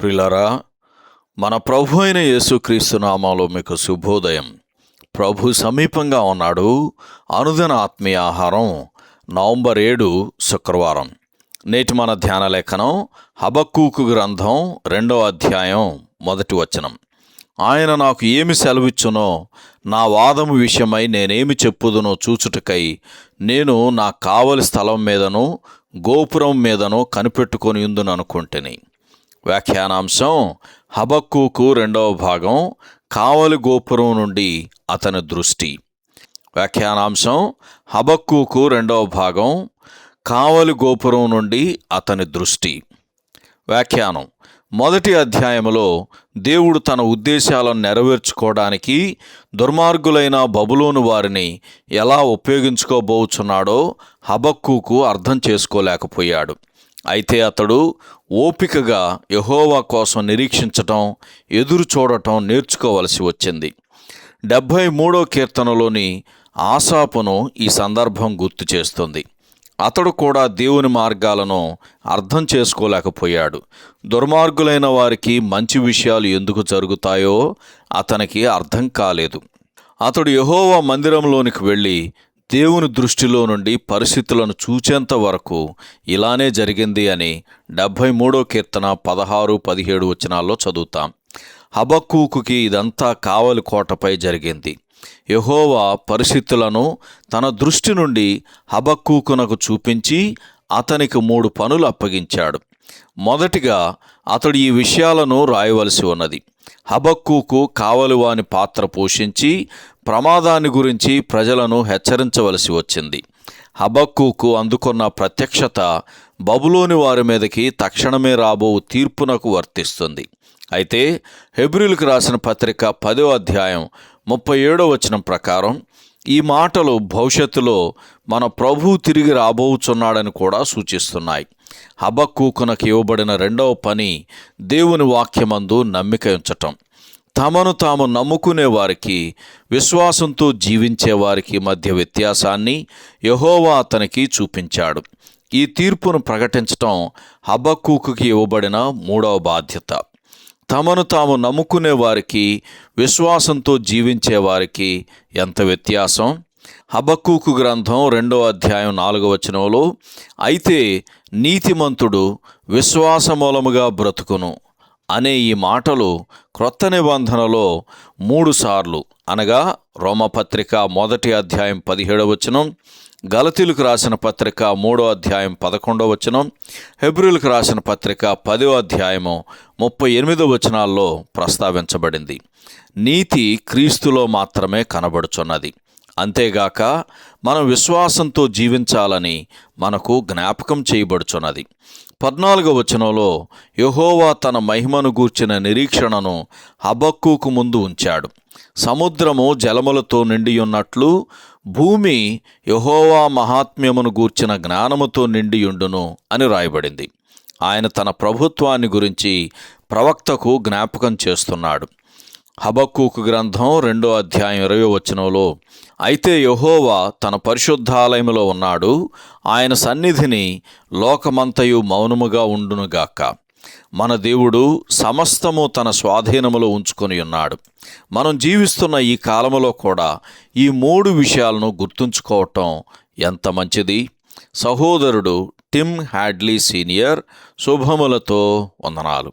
ప్రిలరా మన ప్రభు అయిన యేసుక్రీస్తు నామాలో మీకు శుభోదయం. ప్రభు సమీపంగా ఉన్నాడు. అనుదిన ఆత్మీయ ఆహారం నవంబర్ ఏడు శుక్రవారం. నేటి మన ధ్యాన లేఖనం హబక్కూకు గ్రంథం రెండవ అధ్యాయం మొదటి వచనం. ఆయన నాకు ఏమి సెలవిచ్చునో నా వాదము విషయమై నేనేమి చెప్పుదునో చూచుటకై నేను నా కావలి స్థలం మీదను గోపురం మీదను కనిపెట్టుకొని ఉందుననుకుంటుని. వ్యాఖ్యానాంశం హబక్కుకు రెండవ భాగం కావలి గోపురం నుండి అతని దృష్టి. వ్యాఖ్యానాంశం హబక్కుకు రెండవ భాగం కావలి గోపురం నుండి అతని దృష్టి. వ్యాఖ్యానం మొదటి అధ్యాయంలో దేవుడు తన ఉద్దేశాలను నెరవేర్చుకోవడానికి దుర్మార్గులైన బబులోను వారిని ఎలా ఉపయోగించుకోబోచున్నాడో హబక్కుకు అర్థం చేసుకోలేకపోయాడు. అయితే అతడు ఓపికగా యహోవా కోసం నిరీక్షించటం ఎదురు చూడటం నేర్చుకోవలసి వచ్చింది. డెబ్భై మూడో కీర్తనలోని ఆశాపును ఈ సందర్భం గుర్తు చేస్తుంది. అతడు కూడా దేవుని మార్గాలను అర్థం చేసుకోలేకపోయాడు. దుర్మార్గులైన వారికి మంచి విషయాలు ఎందుకు జరుగుతాయో అతనికి అర్థం కాలేదు. అతడు యహోవా మందిరంలోనికి వెళ్ళి దేవుని దృష్టిలో నుండి పరిస్థితులను చూచేంత వరకు ఇలానే జరిగింది అని డెబ్భై మూడో కీర్తన పదహారు పదిహేడు వచనాల్లో చదువుతాం. హబక్కూకుకి ఇదంతా కావలి కోటపై జరిగింది. యహోవా పరిస్థితులను తన దృష్టి నుండి హబక్కూకునకు చూపించి అతనికి మూడు పనులు అప్పగించాడు. మొదటిగా అతడు ఈ విషయాలను రాయవలసి ఉన్నది. హబక్కూకు కావలివాని పాత్ర పోషించి ప్రమాదాన్ని గురించి ప్రజలను హెచ్చరించవలసి వచ్చింది. హబక్కుకు అందుకున్న ప్రత్యక్షత బబులోని వారి మీదకి తక్షణమే రాబో తీర్పునకు వర్తిస్తుంది. అయితే హెబ్రిల్కి రాసిన పత్రిక పదో అధ్యాయం ముప్పై ఏడో వచనం ప్రకారం ఈ మాటలు భవిష్యత్తులో మన ప్రభువు తిరిగి రాబోచున్నాడని కూడా సూచిస్తున్నాయి. హబక్కుకునకు ఇవ్వబడిన రెండవ పని దేవుని వాక్యమందు నమ్మిక ఉంచటం. తమను తాము నమ్ముకునే వారికి విశ్వాసంతో జీవించే వారికి మధ్య వ్యత్యాసాన్ని యహోవా అతనికి చూపించాడు. ఈ తీర్పును ప్రకటించటం హబక్కూకుకి ఇవ్వబడిన మూడవ బాధ్యత. తమను తాము నమ్ముకునే వారికి విశ్వాసంతో జీవించే వారికి ఎంత వ్యత్యాసం? హబక్కూకు గ్రంథం రెండో అధ్యాయం నాలుగో వచనంలో అయితే నీతిమంతుడు విశ్వాసమూలముగా బ్రతుకును. అనే ఈ మాటలు క్రొత్త నిబంధనలో మూడుసార్లు అనగా రోమపత్రిక మొదటి అధ్యాయం పదిహేడవ వచనం గలతీలకు రాసిన పత్రిక మూడో అధ్యాయం పదకొండవ వచనం హెబ్రిల్కి రాసిన పత్రిక పదో అధ్యాయము ముప్పై ఎనిమిదో వచనాల్లో ప్రస్తావించబడింది. నీతి క్రీస్తులో మాత్రమే కనబడుచున్నది. అంతేగాక మనం విశ్వాసంతో జీవించాలని మనకు జ్ఞాపకం చేయబడుచున్నది. పద్నాలుగో వచనంలో యహోవా తన మహిమను గూర్చిన నిరీక్షణను హబక్కుకు ముందు ఉంచాడు. సముద్రము జలములతో నిండి ఉన్నట్లు భూమి యహోవా మహాత్మ్యమును గూర్చిన జ్ఞానముతో నిండియుండును అని రాయబడింది. ఆయన తన ప్రభుత్వాన్ని గురించి ప్రవక్తకు జ్ఞాపకం చేస్తున్నాడు. హబక్కూకు గ్రంథం రెండో అధ్యాయం ఇరవై వచనంలో అయితే యహోవా తన పరిశుద్ధాలయములో ఉన్నాడు ఆయన సన్నిధిని లోకమంతయు మౌనముగా ఉండునుగాక మన దేవుడు సమస్తము తన స్వాధీనములో ఉంచుకొని ఉన్నాడు. మనం జీవిస్తున్న ఈ కాలములో కూడా ఈ మూడు విషయాలను గుర్తుంచుకోవటం ఎంత మంచిది? సహోదరుడు టిమ్ హ్యాడ్లీ సీనియర్ శుభములతో వందనాలు.